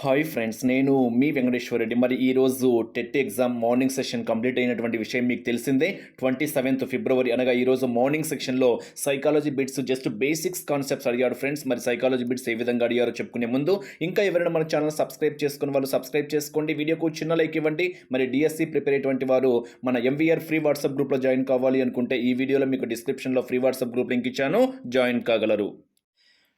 Hi friends నేను మీ వెంకటేశ్వర రెడ్డి మరి ఈరోజు TET exam morning session complete అయినటువంటి విషయం మీకు తెలిసిందే. ట్వంటీ సెవెంత్ ఫిబ్రవరి అనగా ఈరోజు మార్నింగ్ సెక్షన్లో psychology bits just basics concepts అడిగాడు ఫ్రెండ్స్. మరి సైకాలజీ బిట్స్ ఏ విధంగా అడిగారో చెప్పుకునే ముందు ఇంకా ఎవరైనా మన ఛానల్ సబ్స్క్రైబ్ చేసుకున్న వాళ్ళు సబ్స్క్రైబ్ చేసుకోండి. వీడియోకు చిన్న లైక్ ఇవ్వండి. మరి డిఎస్సి ప్రిపేర్ అయ్యేటువంటి వారు మన ఎంవీఆర్ ఫ్రీ వాట్సాప్ గ్రూప్లో జాయిన్ కావాలి అనుకుంటే ఈ వీడియోలో మీకు డిస్క్రిప్షన్లో ఫ్రీ వాట్సాప్ గ్రూప్ లింక్ ఇచ్చాను. జాయిన్ కాగలరు.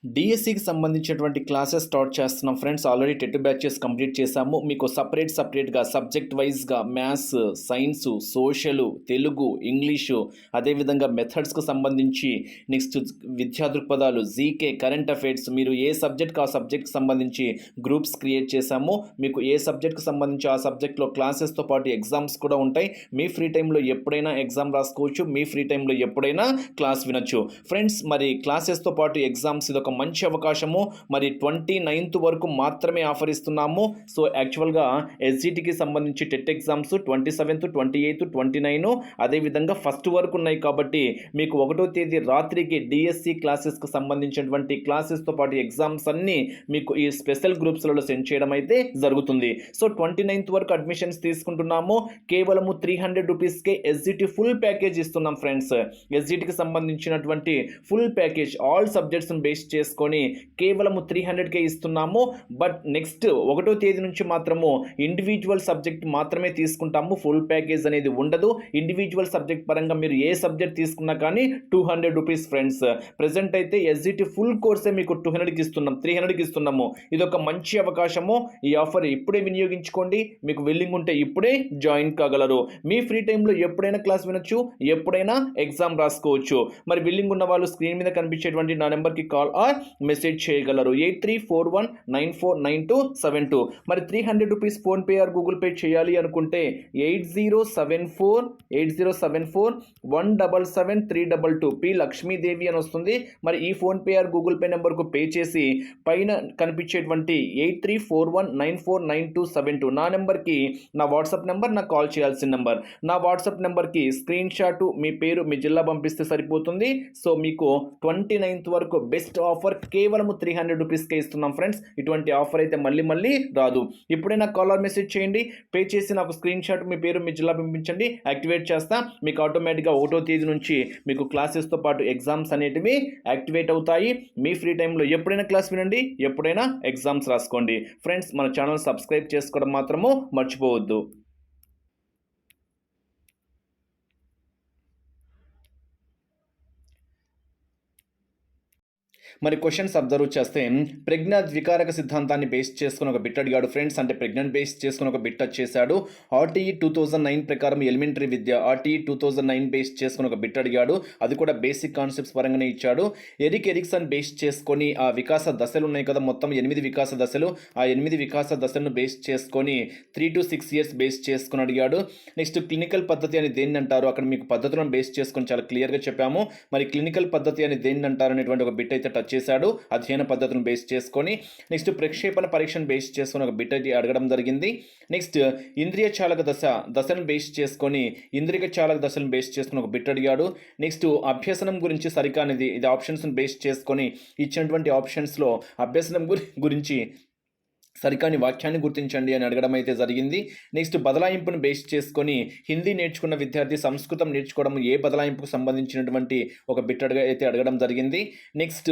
డిఎస్సికి సంబంధించినటువంటి క్లాసెస్ స్టార్ట్ చేస్తున్నాం friends. Already TET batches complete చేశాము. మీకు సపరేట్ సపరేట్గా సబ్జెక్ట్ వైజ్గా maths science social Telugu English అదేవిధంగా మెథడ్స్కు సంబంధించి నెక్స్ట్ విద్యా దృక్పథాలు జీకే కరెంట్ అఫైర్స్ మీరు ఏ సబ్జెక్ట్కి ఆ సబ్జెక్ట్కి సంబంధించి గ్రూప్స్ క్రియేట్ చేశాము. మీకు ఏ సబ్జెక్ట్కి సంబంధించి ఆ సబ్జెక్ట్లో క్లాసెస్తో పాటు ఎగ్జామ్స్ కూడా ఉంటాయి. మీ ఫ్రీ టైంలో ఎప్పుడైనా ఎగ్జామ్ రాసుకోవచ్చు. మీ ఫ్రీ టైంలో ఎప్పుడైనా క్లాస్ వినొచ్చు. ఫ్రెండ్స్ మరి క్లాసెస్తో పాటు ఎగ్జామ్స్ ఇదొక ఒక మంచి అవకాశము. మరి ట్వంటీ నైన్త్ వరకు మాత్రమే ఆఫర్ ఇస్తున్నాము సో యాక్చువల్గా ఎస్జిటికి సంబంధించి TET exams twenty seventh twenty eighth twenty nine అదేవిధంగా ఫస్ట్ వరకు ఉన్నాయి కాబట్టి మీకు ఒకటో తేదీ రాత్రికి డిఎస్సి క్లాసెస్కి సంబంధించినటువంటి క్లాసెస్తో పాటు ఎగ్జామ్స్ అన్నీ మీకు ఈ స్పెషల్ గ్రూప్స్లలో సెండ్ చేయడం అయితే జరుగుతుంది. సో ట్వంటీ నైన్త్ వరకు అడ్మిషన్స్ తీసుకుంటున్నాము. కేవలము త్రీ హండ్రెడ్ రూపీస్కే ఎస్జిటి ఫుల్ ప్యాకేజ్ ఇస్తున్నాం ఫ్రెండ్స్. ఎస్జిటికి సంబంధించినటువంటి ఫుల్ ప్యాకేజ్ ఆల్ సబ్జెక్ట్స్ని బేస్ చేసి చేసుకొని కేవలము త్రీ హండ్రెడ్కే ఇస్తున్నాము. బట్ నెక్స్ట్ ఒకటో తేదీ నుంచి మాత్రము ఇండివిజువల్ సబ్జెక్ట్ మాత్రమే తీసుకుంటాము. ఫుల్ ప్యాకేజ్ అనేది ఉండదు. ఇండివిజువల్ సబ్జెక్ట్ పరంగా మీరు ఏ సబ్జెక్ట్ తీసుకున్నా కానీ two hundred rupees friends present అయితే ఎస్జిటి ఫుల్ కోర్సే మీకు టూ హండ్రెడ్కి ఇస్తున్నాం. త్రీ హండ్రెడ్కి ఇస్తున్నాము. ఇది ఒక మంచి అవకాశము. ఈ ఆఫర్ ఇప్పుడే వినియోగించుకోండి. మీకు వెల్లింగ్ ఉంటే ఇప్పుడే జాయిన్ కాగలరు. మీ ఫ్రీ టైంలో ఎప్పుడైనా క్లాస్ వినొచ్చు. ఎప్పుడైనా ఎగ్జామ్ రాసుకోవచ్చు. మరి విల్లింగ్ ఉన్న వాళ్ళు స్క్రీన్ మీద కనిపించేటువంటి నా నెంబర్కి కాల్ ఆర్ మెసేజ్ చేయగలరు. Eight three four one nine four nine two seven two మరి three hundred rupees PhonePe or Google Pay చేయాలి అనుకుంటే eight zero seven four eight zero seven four one double seven three double two P Lakshmidevi అని వస్తుంది. మరి ఈ PhonePe or Google Pay నెంబర్కు pay చేసి పైన కనిపించేటువంటి eight three four one nine four nine two seven two నా నెంబర్కి నా వాట్సాప్ నెంబర్ నాకు కాల్ చేయాల్సిన నెంబర్. నా వాట్సాప్ నెంబర్కి స్క్రీన్ షాట్ మీ పేరు మీ జిల్లా పంపిస్తే సరిపోతుంది. సో మీకు ట్వంటీ నైన్త్ వరకు బెస్ట్ ఆఫర్ ఆఫర్ కేవలం త్రీ హండ్రెడ్ రూపీస్కే ఇస్తున్నాం ఫ్రెండ్స్. ఇటువంటి ఆఫర్ అయితే మళ్ళీ మళ్ళీ రాదు. ఇప్పుడైనా కాలర్ మెసేజ్ చేయండి. పే చేసి నాకు స్క్రీన్ షాట్ మీ పేరు మీ జిల్లా పంపించండి. యాక్టివేట్ చేస్తా. మీకు ఆటోమేటిక్గా ఒకటో తేదీ నుంచి మీకు క్లాసెస్తో పాటు ఎగ్జామ్స్ అనేటివి యాక్టివేట్ అవుతాయి. మీ ఫ్రీ టైంలో ఎప్పుడైనా క్లాస్ వినండి. ఎప్పుడైనా ఎగ్జామ్స్ రాసుకోండి. ఫ్రెండ్స్ మన ఛానల్ సబ్స్క్రైబ్ చేసుకోవడం మాత్రము మర్చిపోవద్దు. మరి క్వశ్చన్స్ అబ్జర్వ్ చేస్తే ప్రజ్ఞ ద్వికారక సిద్ధాంతాన్ని బేస్ చేసుకుని ఒక బిట్ అడిగాడు. ఫ్రెండ్స్ అంటే ప్రెగ్నెంట్ బేస్ చేసుకుని ఒక బిట్ చేశాడు. ఆర్టీఈ టూ థౌజండ్ నైన్ ప్రకారం ఎలిమెంటరీ విద్య RTE two thousand nine base చేసుకుని ఒక బిట్ అడిగాడు. అది కూడా బేసిక్ కాన్సెప్ట్స్ పరంగానే ఇచ్చాడు. ఎరిక్ ఎరిక్సన్ బేస్ చేసుకొని ఆ వికాస దశలు ఉన్నాయి కదా మొత్తం ఎనిమిది వికాస దశలు. ఆ ఎనిమిది వికాస దశలను బేస్ చేసుకొని three to six years base చేసుకుని అడిగాడు. నెక్స్ట్ క్లినికల్ పద్ధతి అని దేన్ని అంటారు? అక్కడ మీకు పద్ధతులను బేస్ చేసుకొని చాలా క్లియర్గా చెప్పాము. మరి క్లినికల్ పద్ధతి అని దేన్ని అంటారు అనేటువంటి ఒక బిట్ అయితే టచ్ చేశాడు. అధ్యయన పద్ధతులను బేస్ చేసుకొని నెక్స్ట్ ప్రక్షేపణ పరీక్షను బేస్ చేసుకొని ఒక బిట్ అడగడం జరిగింది. నెక్స్ట్ ఇంద్రియ చాలక దశ దశను బేస్ చేసుకొని ఇంద్రియ చాలక దశను బేస్ చేసుకొని ఒక బిట్ అడిగాడు. నెక్స్ట్ అభ్యసనం గురించి సరికానిది ఇది ఆప్షన్స్ను బేస్ చేసుకొని ఇచ్చినటువంటి ఆప్షన్స్లో అభ్యసనం గురించి సరికాని వాక్యాన్ని గుర్తించండి అని అడగడం అయితే జరిగింది. నెక్స్ట్ బదలాయింపును బేస్ చేసుకొని హిందీ నేర్చుకున్న విద్యార్థి సంస్కృతం నేర్చుకోవడం ఏ బదలాయింపుకు సంబంధించినటువంటి ఒక బిట్ అడగ అయితే అడగడం జరిగింది. నెక్స్ట్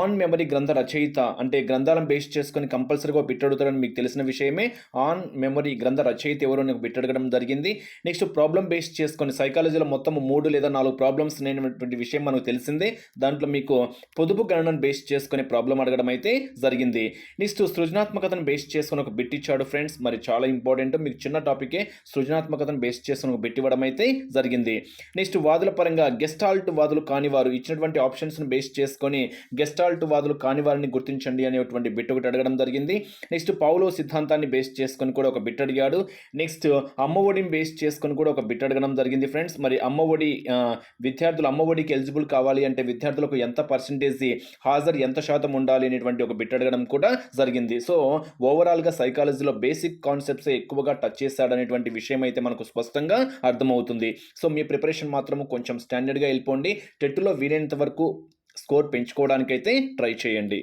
ఆన్ మెమరీ గ్రంథ రచయిత అంటే గ్రంథాలను బేస్ చేసుకొని కంపల్సరీగా బిట్ అడుగుతారని మీకు తెలిసిన విషయమే. ఆన్ మెమరీ గ్రంథ రచయిత ఎవరు నాకు బిట్ అడగడం జరిగింది. నెక్స్ట్ ప్రాబ్లం బేస్ చేసుకొని సైకాలజీలో మొత్తం మూడు లేదా నాలుగు ప్రాబ్లమ్స్ అనేటువంటి విషయం మనకు తెలిసిందే. దాంట్లో మీకు పొదుపు గణనను బేస్ చేసుకునే ప్రాబ్లం అడగడం అయితే జరిగింది. నెక్స్ట్ సృజనాత్మకతను బేస్ చేసుకుని ఒక బిట్ ఇచ్చాడు ఫ్రెండ్స్. మరి చాలా ఇంపార్టెంట్. మీకు చిన్న టాపికే సృజనాత్మకతను బేస్ చేసుకుని ఒక బిట్ ఇవ్వడం అయితే జరిగింది. నెక్స్ట్ వాదుల పరంగా గెస్టాల్ట్ వాదులు కానివారు ఇచ్చినటువంటి ఆప్షన్స్ను బేస్ చేసుకొని గెస్టాల్ట్ వాదులు కాని వారిని గుర్తించండి అనేటువంటి బిట్ ఒకటి అడగడం జరిగింది. నెక్స్ట్ పౌలో సిద్ధాంతాన్ని బేస్ చేసుకొని కూడా ఒక బిట్ అడిగాడు. నెక్స్ట్ అమ్మఒడిని బేస్ చేసుకొని కూడా ఒక బిట్ అడగడం జరిగింది ఫ్రెండ్స్. మరి అమ్మఒడి ఒడి విద్యార్థులు అమ్మఒడికి ఎలిజిబుల్ కావాలి అంటే విద్యార్థులకు ఎంత పర్సంటేజ్ హాజరు ఎంత శాతం ఉండాలి అనేటువంటి ఒక బిట్ అడగడం కూడా జరిగింది. సో ఓవరాల్గా సైకాలజీలో బేసిక్ కాన్సెప్ట్స్ ఎక్కువగా టచ్ చేశాడనేటువంటి విషయం అయితే మనకు స్పష్టంగా అర్థమవుతుంది. సో మీ ప్రిపరేషన్ మాత్రము కొంచెం స్టాండర్డ్గా వెళ్ళిపోండి. టెట్లో వీలైనంత వరకు స్కోర్ పెంచుకోవడానికైతే ట్రై చేయండి.